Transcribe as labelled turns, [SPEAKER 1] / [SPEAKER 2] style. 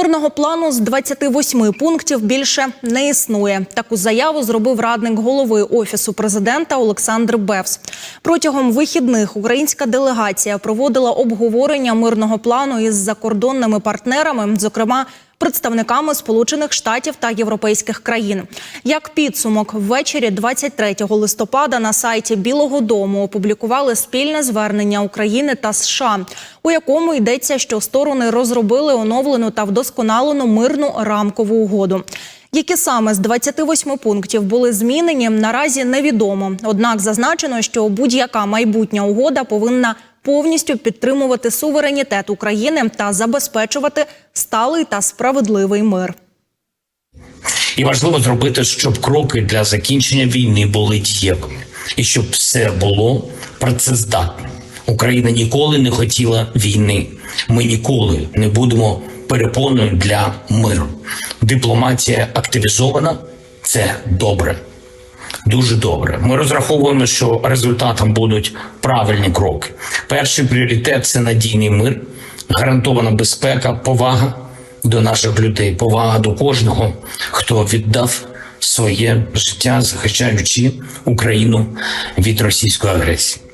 [SPEAKER 1] Мирного плану з 28 пунктів більше не існує. Таку заяву зробив радник голови офісу президента Олександр Бевс. Протягом вихідних українська делегація проводила обговорення мирного плану із закордонними партнерами, зокрема представниками Сполучених Штатів та європейських країн. Як підсумок, ввечері 23 листопада на сайті Білого Дому опублікували спільне звернення України та США, у якому йдеться, що сторони розробили оновлену та вдосконалену мирну рамкову угоду. Які саме з 28 пунктів були змінені, наразі невідомо. Однак зазначено, що будь-яка майбутня угода повинна повністю підтримувати суверенітет України та забезпечувати сталий та справедливий мир.
[SPEAKER 2] І важливо зробити, щоб кроки для закінчення війни були дієвими, і щоб все було працездатним. Україна ніколи не хотіла війни. Ми ніколи не будемо перепоною для миру. Дипломатія активізована це добре. Дуже добре. Ми розраховуємо, що результатом будуть правильні кроки. Перший пріоритет це надійний мир, гарантована безпека, повага до наших людей, повага до кожного, хто віддав своє життя, захищаючи Україну від російської агресії.